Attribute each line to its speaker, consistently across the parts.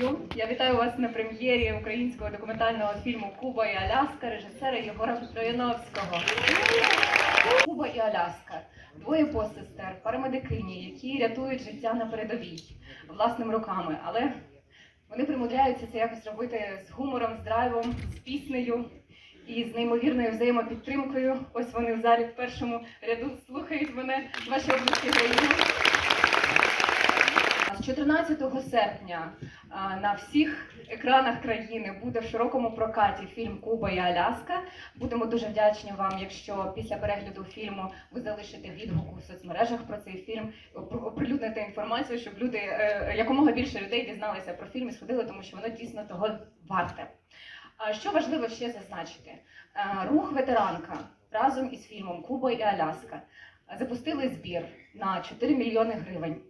Speaker 1: Ю. Я вітаю вас на прем'єрі українського документального фільму Куба і Аляска режисера Єгора Трояновського. Куба і Аляска. Двоє посестер, парамедикині, які рятують життя на передовій власними руками. Але вони примудряються це якось робити з гумором, з драйвом, з піснею і з неймовірною взаємопідтримкою. Ось вони в залі в першому ряду слухають мене, ваші області країни. З 14 серпня на всіх екранах країни буде в широкому прокаті фільм Куба і Аляска. Будемо дуже вдячні вам, якщо після перегляду фільму ви залишите відгук у соцмережах про цей фільм, оприлюдните інформацію, щоб люди е, якомога більше людей дізналися про фільм і сходили, тому що воно дійсно того варте. Що важливо ще зазначити? Е, Рух ветеранка разом із фільмом Куба і Аляска запустили збір на 4 мільйони гривень.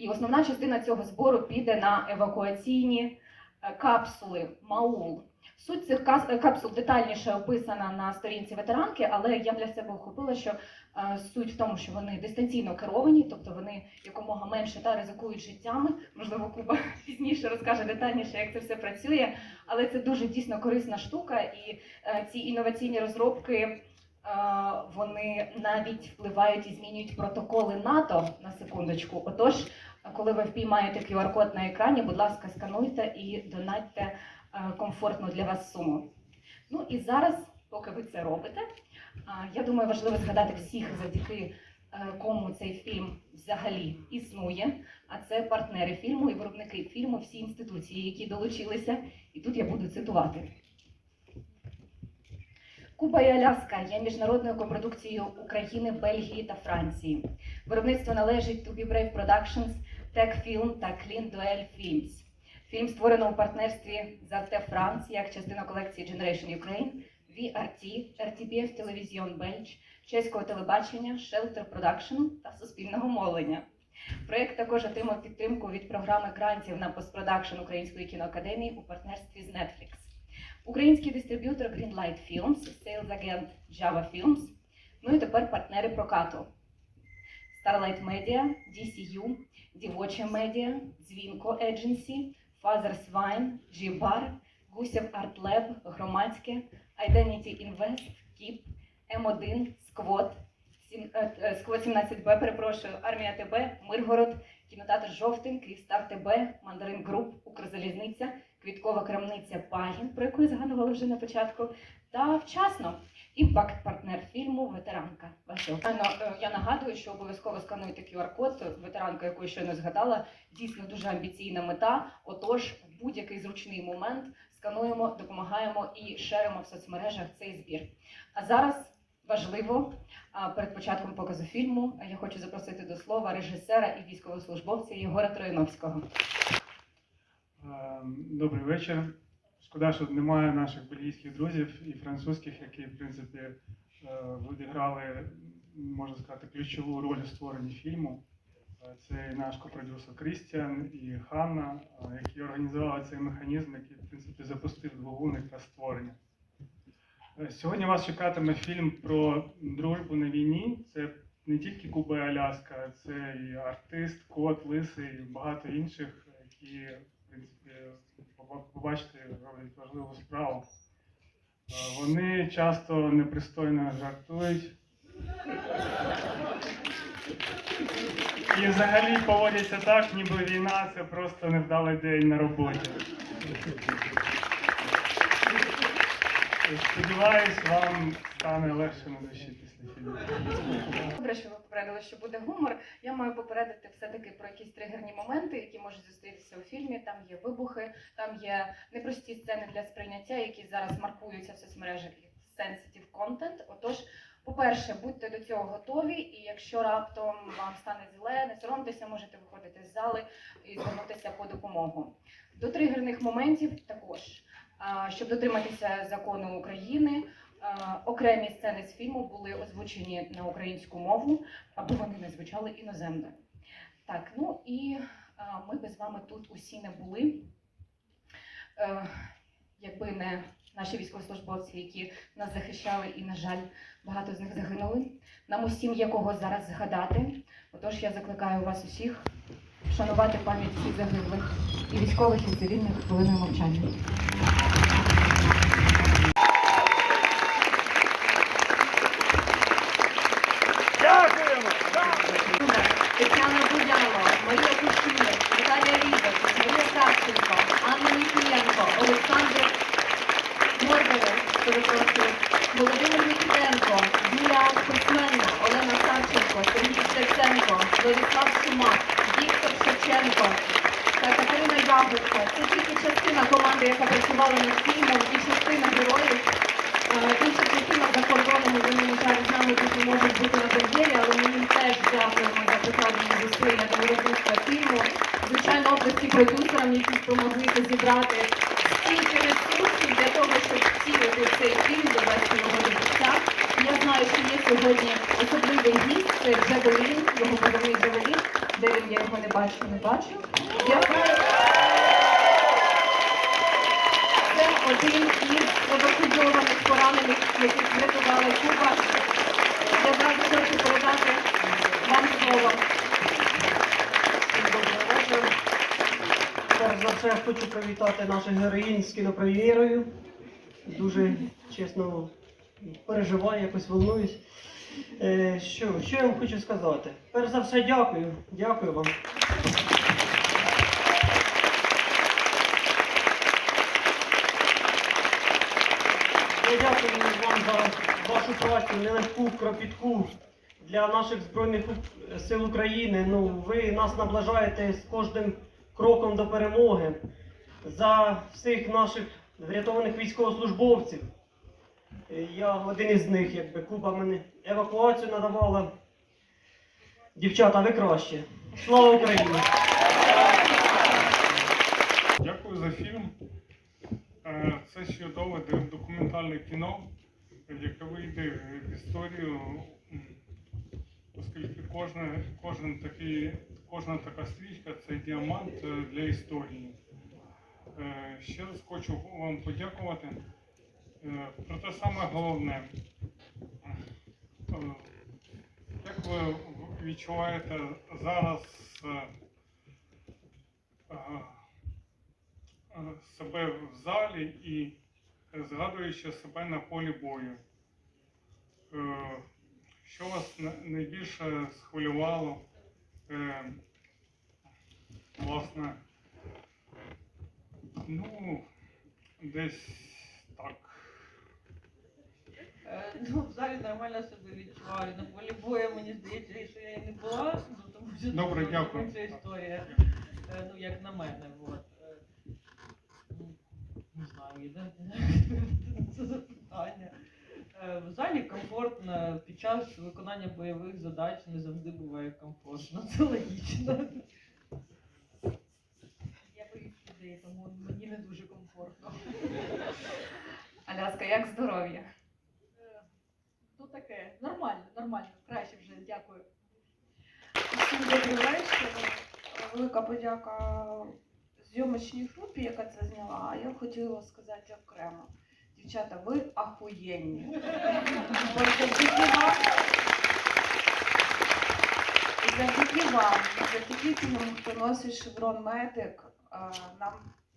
Speaker 1: І основна частина цього збору піде на евакуаційні е, капсули Маул. Суть цих е, капсул детальніше описана на сторінці ветеранки, але я для себе охопила, що е, суть в тому, що вони дистанційно керовані, тобто вони якомога менше та ризикують життями. Можливо, Куба пізніше розкаже детальніше, як це все працює. Але це дуже дійсно корисна штука, і ці інноваційні розробки. Вони навіть впливають і змінюють протоколи НАТО на секундочку. Отож, коли ви впіймаєте QR-код на екрані, будь ласка, скануйте і донатьте е, комфортну для вас суму. Ну і зараз, поки ви це робите, я думаю, важливо згадати всіх, завдяки е, кому цей фільм взагалі існує. А це партнери фільму і виробники фільму, всі інституції, які долучилися. І тут я буду цитувати. Куба і Аляска є міжнародною копродукцією України, Бельгії та Франції. Виробництво належить to Be Brave Productions, Film та Clean Duel Films. Фільм створено у партнерстві з Arte France як частина колекції Generation Ukraine, VRT, RTBF Television Belge, чеського телебачення, Shelter Production та суспільного мовлення. Проєкт також отримав підтримку від програми грантів на постпродакшн Української кіноакадемії у партнерстві з Netflix. Український дистриб'ютор Greenlight Films, Agent Java Films, ну і тепер партнери прокату. Starlight Media, DCU, Дівоче Media, Дзвінко Agency, Fathers Wine, G-Bar, Гусєв Art Громадське, Identity Invest, KIP, М1, Сквот, е, е, Сквот 17Б, перепрошую, Армія ТБ, Миргород, Кінотеатр Жовтень, Київстар ТБ, Мандарин Груп, Укрзалізниця, Квіткова крамниця Пагін, про яку я згадувала вже на початку, та вчасно. Імпакт партнер фільму Ветеранка. Вашого Е, я нагадую, що обов'язково скануйте QR-код. Ветеранка, яку я щойно згадала, дійсно дуже амбіційна мета. Отож, в будь-який зручний момент скануємо, допомагаємо і шеримо в соцмережах цей збір. А зараз важливо перед початком показу фільму я хочу запросити до слова режисера і військовослужбовця Єгора Троїновського.
Speaker 2: Е, Добрий вечір. Шкода, що немає наших бельгійських друзів і французьких, які, в принципі, е, відіграли, можна сказати, ключову роль у створенні фільму. Е, Це і наш копродюсер Крістіан і Ханна, е, які організували цей механізм, який, в принципі, запустив двигун якраз створення. Сьогодні вас чекатиме фільм про дружбу на війні. Це не тільки Куба і Аляска, це і артист, кот, лисий, і багато інших, які в принципі, поба- побачите, роблять важливу справу. Е, Вони часто непристойно жартують. І взагалі поводяться так, ніби війна це просто невдалий день на роботі. Сподіваюсь, вам стане легше на душі.
Speaker 1: Добре, що ви попередили, що буде гумор. Я маю попередити все-таки про якісь тригерні моменти, які можуть зустрітися у фільмі. Там є вибухи, там є непрості сцени для сприйняття, які зараз маркуються в соцмережах як sensitive content. Отож, по-перше, будьте до цього готові, і якщо раптом вам стане зле, не соромтеся, можете виходити з зали і звернутися по допомогу. До тригерних моментів також, щоб дотриматися закону України. Окремі сцени з фільму були озвучені на українську мову, аби вони не звучали іноземно. Так, ну і ми би з вами тут усі не були, е, якби не наші військовослужбовці, які нас захищали, і, на жаль, багато з них загинули. Нам усім є кого зараз згадати. Отож, я закликаю вас усіх вшанувати пам'ять всіх загиблих і військових і цивільних хвилиною мовчання. Володимир Нікітенко, Юлія Спортсменна, Олена Савченко, Сергій Стеценко, Владислав Шумак, Віктор Шевченко та Катерина Ягодка. Це тільки частина команди, яка працювала над фільмом, і частина героїв. Е, Інших фільмах за кордоном вони, на жаль, з нами тут не можуть бути на прем'єрі, але ми їм теж дякуємо за прикладені зусилля до виробництва фільму. Звичайно, області продюсерам, які допомогли це зібрати стільки ресурсів для того, щоб втілити цей фільм, до життя. Я знаю, що є сьогодні особливий гість, це Джевелін, його позивний Джевелін, де він, я його не бачу, не бачу. Я знаю, це один із евакуйованих поранених, яких врятували Куба. Я зараз хочу передати вам слово.
Speaker 3: Добрий вечір. Перш за все хочу привітати наших героїнь з кінопрем'єрою. Дуже чесно переживаю, якось волнуюсь. Е, що, що я вам хочу сказати? Перш за все, дякую. Дякую вам. Я дякую вам за вашу працю, нелегку, кропітку для наших Збройних сил України. Ну, ви нас наближаєте з кожним кроком до перемоги. За всіх наших врятованих військовослужбовців. Я один із них, якби Куба мене евакуацію надавала. Дівчата, ви краще. Слава Україні!
Speaker 2: Дякую за фільм. Е, Це чудове документальне кіно, яке вийде в історію, оскільки кожна, кожен такий, кожна така стрічка це діамант е, для історії. Е, Ще раз хочу вам подякувати. Е, Про те саме головне. Як ви відчуваєте зараз себе в залі і згадуючи себе на полі бою. Що вас найбільше схвилювало? Е, Власне, ну, десь так.
Speaker 4: Е, Ну, в залі нормально себе відчуваю. На полі бою мені здається, що я і не була, ну тому що
Speaker 2: Добре,
Speaker 4: це
Speaker 2: дякую.
Speaker 4: ця історія. Е, Ну, як на мене, от. Е, ну, Не знаю, я не це запитання. Е, В залі комфортно під час виконання бойових задач не завжди буває комфортно. Це логічно. Я боюсь людей, тому мені не дуже комфортно.
Speaker 1: Аляска, як здоров'я?
Speaker 5: Е, Ну таке, нормально, нормально, краще вже, дякую.
Speaker 6: Всім добрий вечір. Велика подяка зйомочній групі, яка це зняла. А я хотіла сказати окремо. Дівчата, ви ахуєнні. Завдяки вам, завдяки завдяки хто шеврон медик, нам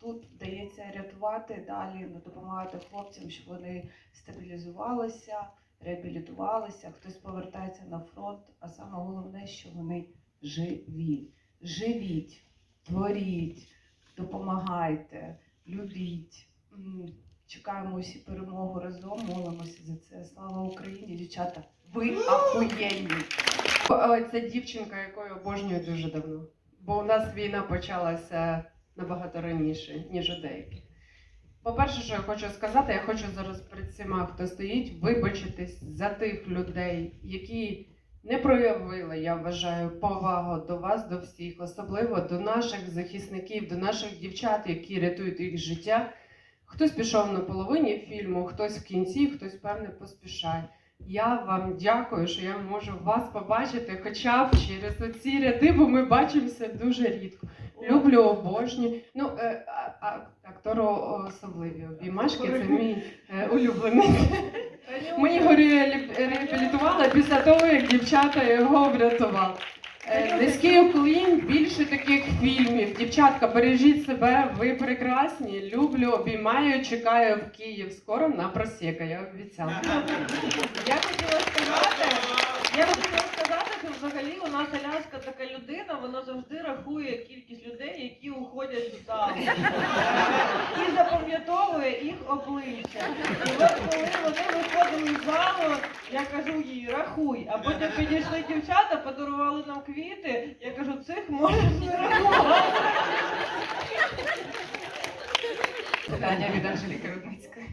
Speaker 6: тут вдається рятувати далі, допомагати хлопцям, щоб вони стабілізувалися реабілітувалися, хтось повертається на фронт, а саме головне, що вони живі. Живіть, творіть, допомагайте, любіть. Чекаємо усі перемогу разом, молимося за це. Слава Україні, дівчата! Ви ахуєнні!
Speaker 7: О, Це дівчинка, яку я обожнюю дуже давно. Бо у нас війна почалася набагато раніше, ніж у деяких. По-перше, що я хочу сказати, я хочу зараз перед всіма, хто стоїть, вибачитись за тих людей, які не проявили, я вважаю, повагу до вас, до всіх, особливо до наших захисників, до наших дівчат, які рятують їх життя. Хтось пішов на половині фільму, хтось в кінці, хтось, певне, поспішає. Я вам дякую, що я можу вас побачити хоча б через оці ряди, бо ми бачимося дуже рідко. Люблю обожнюю. Ну, е, а, а, актору особливі обіймашки, це мій е, улюблений. Ми його реабілітували після того, як дівчата його врятували. Е, Низький уклін, більше таких фільмів. Дівчатка, бережіть себе, ви прекрасні. Люблю, обіймаю, чекаю в Київ скоро на просека, я обіцяла.
Speaker 4: Я хотіла сказати, я хотіла взагалі у нас Аляска така людина, вона завжди рахує кількість людей, які уходять з залу. І запам'ятовує їх обличчя. І от коли вони виходили з залу, я кажу їй, рахуй. А потім підійшли дівчата, подарували нам квіти. Я кажу, цих можеш не рахувати.
Speaker 8: Питання від Анжеліки Рудницької.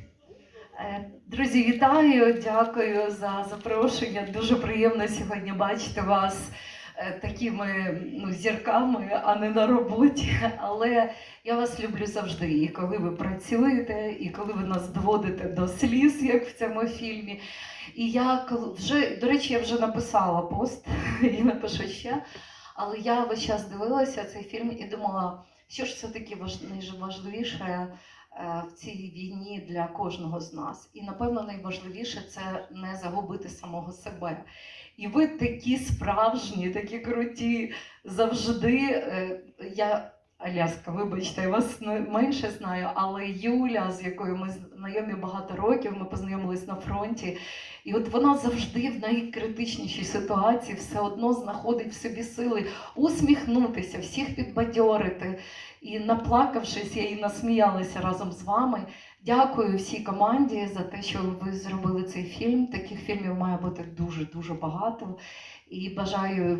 Speaker 8: Е, Друзі, вітаю, дякую за запрошення. Дуже приємно сьогодні бачити вас е, такими ну, зірками, а не на роботі. Але я вас люблю завжди. І коли ви працюєте, і коли ви нас доводите до сліз, як в цьому фільмі. І я вже, до речі, я вже написала пост і напишу ще. Але я весь час дивилася цей фільм і думала, що ж все-таки важ- найважливіше в цій війні для кожного з нас. І напевно найважливіше це не загубити самого себе. І ви такі справжні, такі круті завжди. Е, Я Аляска, вибачте, я вас менше знаю, але Юля, з якою ми знайомі багато років, ми познайомились на фронті. І от вона завжди в найкритичнішій ситуації все одно знаходить в собі сили усміхнутися, всіх підбадьорити. І наплакавшись, я і насміялася разом з вами. Дякую всій команді за те, що ви зробили цей фільм. Таких фільмів має бути дуже дуже багато. І бажаю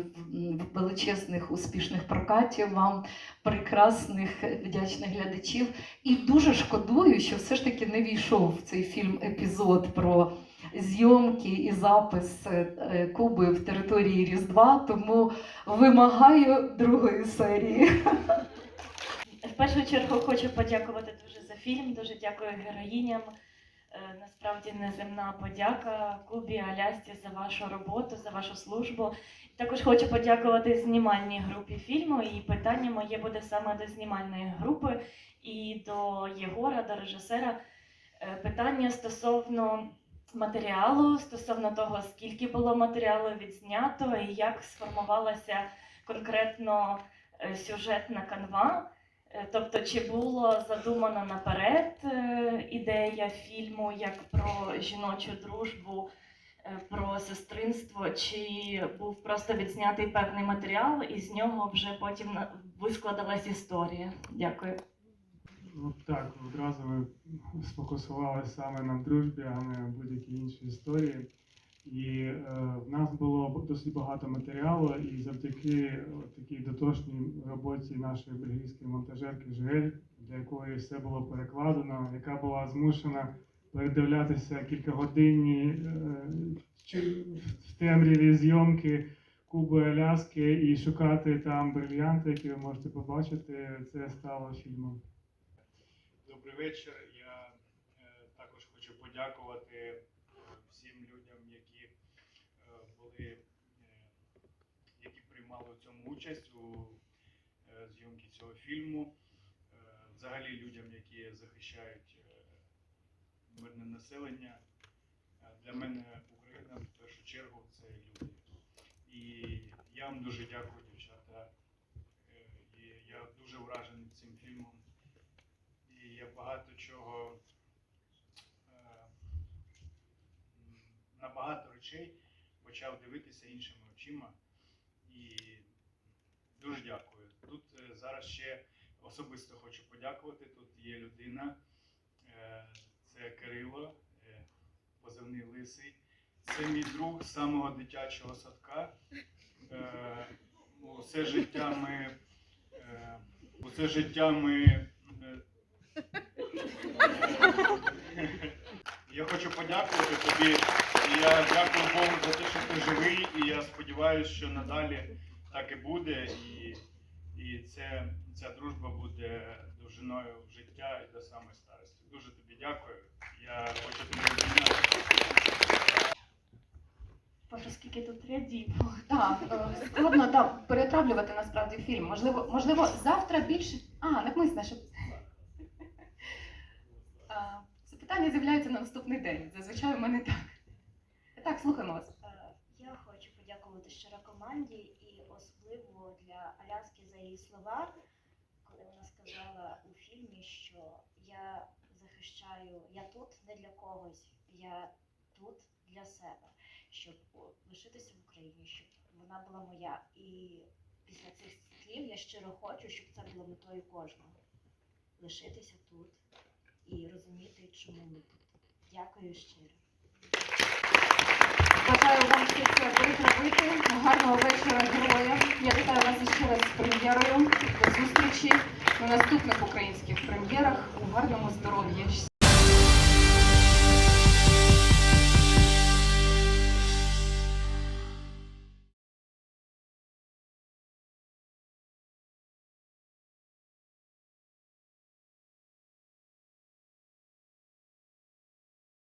Speaker 8: величезних успішних прокатів вам, прекрасних вдячних глядачів. І дуже шкодую, що все ж таки не війшов в цей фільм епізод про зйомки і запис е, е, Куби в території Різдва, тому вимагаю другої серії.
Speaker 9: В першу чергу хочу подякувати дуже фільм, дуже дякую героїням. Е, Насправді неземна подяка Кубі Алясті за вашу роботу, за вашу службу. Також хочу подякувати знімальній групі фільму. І питання моє буде саме до знімальної групи і до Єгора, до режисера. Е, Питання стосовно матеріалу, стосовно того, скільки було матеріалу відзнято і як сформувалася конкретно е, сюжетна канва. Е, Тобто, чи було задумано наперед е, ідея фільму як про жіночу дружбу, е, про сестринство, чи був просто відзнятий певний матеріал, і з нього вже потім вискладалась історія? Дякую.
Speaker 2: Ну, так, одразу ми сфокусувалися саме на дружбі, а не будь-які інші історії. І е, в нас було досить багато матеріалу, і завдяки е, такій дотошній роботі нашої бельгійської монтажерки Жуель, для якої все було перекладено, яка була змушена передивлятися кількагодинні е, в темряві зйомки Куби Аляски і шукати там брильянти, які ви можете побачити. Це стало фільмом.
Speaker 10: Добрий вечір. Я е, також хочу подякувати е, всім людям, які е, були, е, які приймали в цьому участь у е, зйомці цього фільму. Е, взагалі людям, які захищають е, мирне населення. Для мене Україна в першу чергу це люди. І я вам дуже дякую, дівчата. І я дуже вражений цим фільмом. І я багато чого на багато речей почав дивитися іншими очима. І дуже дякую. Тут е, зараз ще особисто хочу подякувати. Тут є людина, е, це Кирило, е, позивний лисий. Це мій друг з самого дитячого садка. Усе життя ми, усе життя ми я хочу подякувати тобі. Я дякую Богу за те, що ти живий, і я сподіваюся, що надалі так і буде. І, і це, ця дружба буде довжиною в життя і до самої старості. Дуже тобі дякую. Я хочу тобі обійняти.
Speaker 9: Боже, скільки тут рядів.
Speaker 8: Так, е, складно так, перетравлювати насправді фільм. Можливо, можливо, завтра більше. А, навмисне, щоб. А, Запитання з'являються на наступний день. Зазвичай у мене так. Так, слухаємо вас.
Speaker 9: Е, Я хочу подякувати щиро команді
Speaker 11: для за її слова, коли вона сказала у фільмі, що я захищаю, я тут не для когось, я тут для себе, щоб лишитися в Україні, щоб вона була моя. І після цих слів я щиро хочу, щоб це було метою кожного. Лишитися тут і розуміти, чому ми тут. Дякую щиро.
Speaker 1: Бажаю вам все це витравити. Гарного вечора, героям. Я вітаю вас ще раз з прем'єрою. До зустрічі на наступних українських прем'єрах. У гарному здоров'я.